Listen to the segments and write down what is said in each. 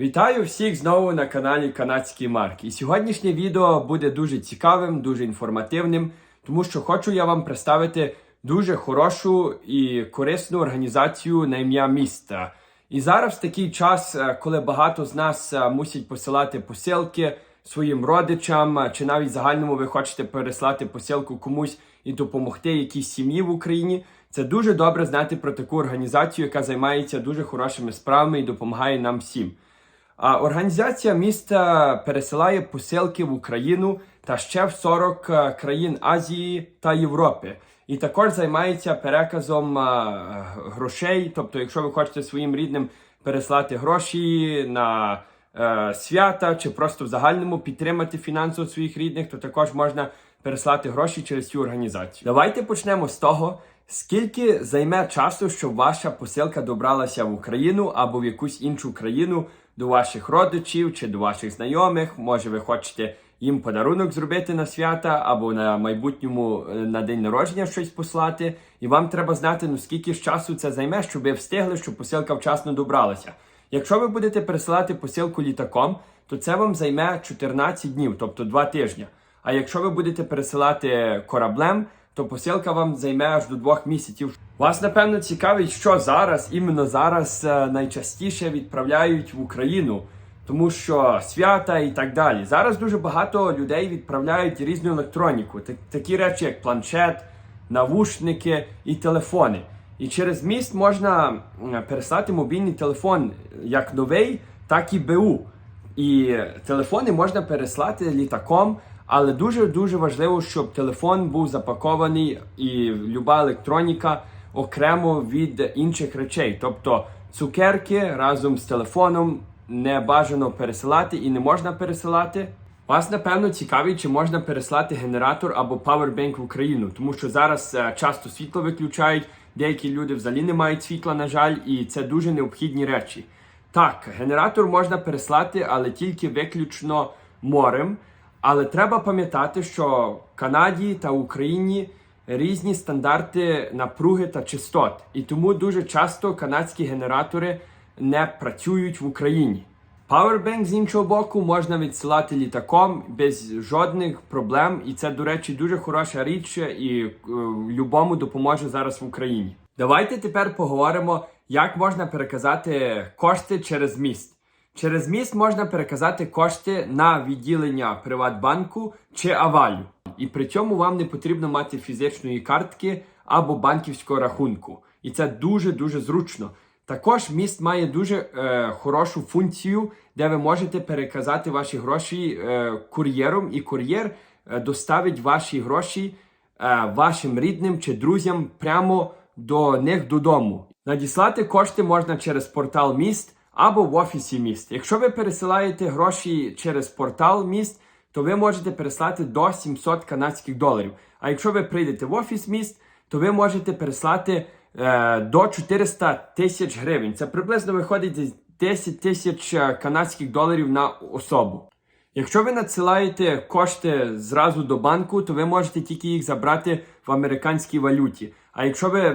Вітаю всіх знову на каналі Канадський Марк. І сьогоднішнє відео буде дуже цікавим, дуже інформативним, тому що хочу я вам представити дуже хорошу і корисну організацію на ім'я міста. І зараз такий час, е, коли багато з нас е, мусять посилати посилки своїм родичам, е, чи навіть загальному ви хочете переслати посилку комусь і допомогти якійсь сім'ї в Україні. Це дуже добре знати про таку організацію, яка займається дуже хорошими справами і допомагає нам всім. А організація міста пересилає посилки в Україну та ще в 40 е, країн Азії та Європи. І також займається переказом е, грошей. Тобто, якщо ви хочете своїм рідним переслати гроші на е, свята чи просто в загальному підтримати фінансово своїх рідних, то також можна переслати гроші через цю організацію. Давайте почнемо з того. Скільки займе часу, щоб ваша посилка добралася в Україну або в якусь іншу країну до ваших родичів чи до ваших знайомих? Може, ви хочете їм подарунок зробити на свята або на майбутньому е, на день народження щось послати, і вам треба знати, ну скільки ж часу це займе, щоб ви встигли, щоб посилка вчасно добралася. Якщо ви будете пересилати посилку літаком, то це вам займе 14 днів, тобто 2 тижні. А якщо ви будете пересилати кораблем, то посилка вам займе аж до двох місяців. Вас напевно цікавить, що зараз, іменно зараз е, найчастіше відправляють в Україну, тому що свята і так далі. Зараз дуже багато людей відправляють різну електроніку, так- такі речі, як планшет, навушники і телефони. І через міст можна переслати мобільний телефон як новий, так і БУ. І телефони можна переслати літаком, але дуже дуже важливо, щоб телефон був запакований і люба електроніка окремо від інших речей. Тобто цукерки разом з телефоном не бажано пересилати і не можна пересилати. Вас напевно цікавить, чи можна переслати генератор або павербенк в Україну, тому що зараз е, часто світло виключають, деякі люди взагалі не мають світла, на жаль, і це дуже необхідні речі. Так, генератор можна переслати, але тільки виключно морем. Але треба пам'ятати, що в Канаді та Україні різні стандарти напруги та частот, і тому дуже часто канадські генератори не працюють в Україні. Powerbank з іншого боку можна відсилати літаком без жодних проблем, і це, до речі, дуже хороша річ, і е, любому допоможе зараз в Україні. Давайте тепер поговоримо, як можна переказати кошти через міст. Через міст можна переказати кошти на відділення Приватбанку чи Авалю. І при цьому вам не потрібно мати фізичної картки або банківського рахунку. І це дуже дуже зручно. Також міст має дуже е, хорошу функцію, де ви можете переказати ваші гроші е, кур'єром, і кур'єр е, доставить ваші гроші е, вашим рідним чи друзям прямо до них додому. Надіслати кошти можна через портал міст або в офісі міст. Якщо ви пересилаєте гроші через портал міст, то ви можете переслати до 700 канадських доларів. А якщо ви прийдете в офіс міст, то ви можете переслати е, до 400 тисяч гривень. Це приблизно виходить десь 10 тисяч е, канадських доларів на особу. Якщо ви надсилаєте кошти зразу до банку, то ви можете тільки їх забрати в американській валюті. А якщо ви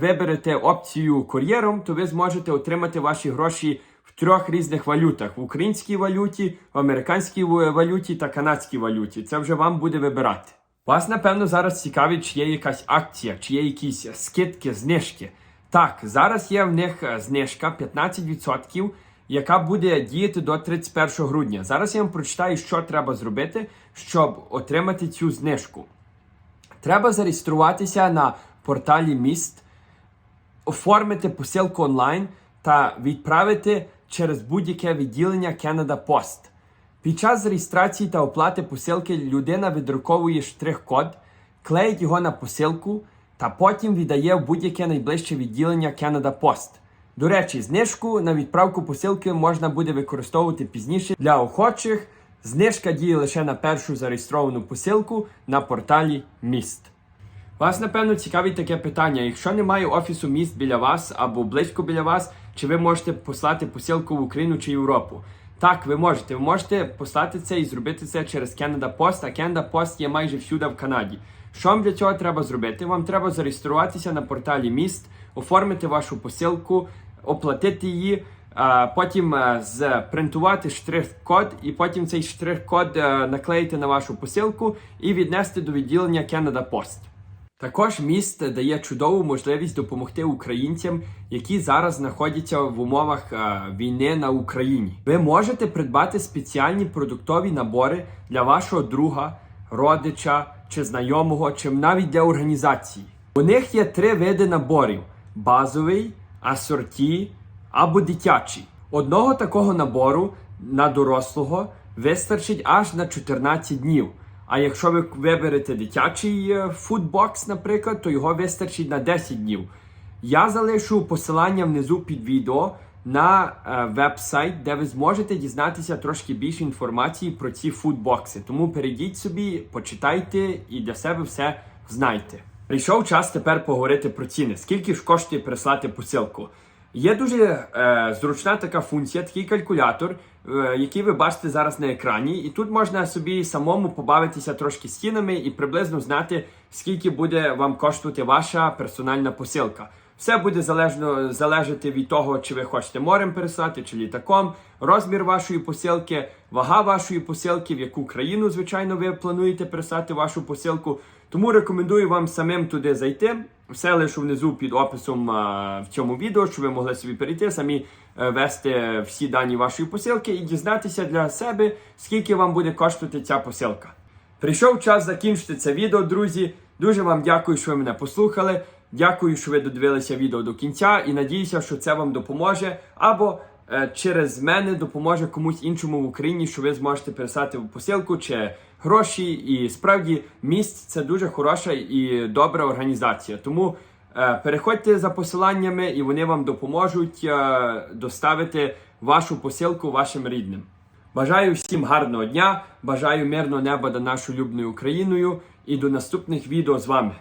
виберете опцію кур'єром, то ви зможете отримати ваші гроші в трьох різних валютах: в українській валюті, в американській валюті та канадській валюті. Це вже вам буде вибирати. Вас, напевно, зараз цікавить, чи є якась акція, чи є якісь скидки, знижки. Так, зараз є в них е, знижка 15%, яка буде діяти до 31 грудня. Зараз я вам прочитаю, що треба зробити, щоб отримати цю знижку. Треба зареєструватися на порталі міст, оформити посилку онлайн та відправити через будь-яке відділення Canada Post. Під час реєстрації та оплати посилки людина віддруковує штрих-код, клеїть його на посилку та потім віддає в будь-яке найближче відділення Canada Post. До речі, знижку на відправку посилки можна буде використовувати пізніше для охочих. Знижка діє лише на першу зареєстровану посилку на порталі міст. Вас, напевно, цікавить таке питання. Якщо немає офісу міст біля вас або близько біля вас, чи ви можете послати посилку в Україну чи Європу? Так, ви можете. Ви можете послати це і зробити це через Canada Post, а Canada Post є майже всюди в Канаді. Що вам для цього треба зробити? Вам треба зареєструватися на порталі міст, оформити вашу посилку, оплатити її, е, потім е, спринтувати штрих-код, і потім цей штрих-код е, наклеїти на вашу посилку і віднести до відділення Canada Post. Також міст дає чудову можливість допомогти українцям, які зараз знаходяться в умовах е, війни на Україні. Ви можете придбати спеціальні продуктові набори для вашого друга, родича чи знайомого, чи навіть для організації. У них є три види наборів: базовий, асорті або дитячий. Одного такого набору на дорослого вистачить аж на 14 днів. А якщо ви виберете дитячий е, фудбокс, наприклад, то його вистачить на 10 днів. Я залишу посилання внизу під відео на е, веб-сайт, де ви зможете дізнатися трошки більше інформації про ці фудбокси. Тому перейдіть собі, почитайте і для себе все знайте. Прийшов час тепер поговорити про ціни. Скільки ж коштує прислати посилку? Є дуже е, зручна така функція, такий калькулятор, е, який ви бачите зараз на екрані, і тут можна собі самому побавитися трошки з цінами і приблизно знати, скільки буде вам коштувати ваша персональна посилка. Все буде залежно залежати від того, чи ви хочете морем переслати, чи літаком, розмір вашої посилки, вага вашої посилки, в яку країну, звичайно, ви плануєте переслати вашу посилку. Тому рекомендую вам самим туди зайти. Все лишу внизу під описом а, в цьому відео, щоб ви могли собі перейти, самі е, ввести всі дані вашої посилки і дізнатися для себе, скільки вам буде коштувати ця посилка. Прийшов час закінчити це відео, друзі. Дуже вам дякую, що ви мене послухали. Дякую, що ви додивилися відео до кінця, і надіюся, що це вам допоможе або е, через мене допоможе комусь іншому в Україні, що ви зможете пересати посилку чи гроші. І справді місць це дуже хороша і добра організація. Тому е, переходьте за посиланнями, і вони вам допоможуть е, доставити вашу посилку вашим рідним. Бажаю всім гарного дня, бажаю мирного неба до нашою любною Україною і до наступних відео з вами.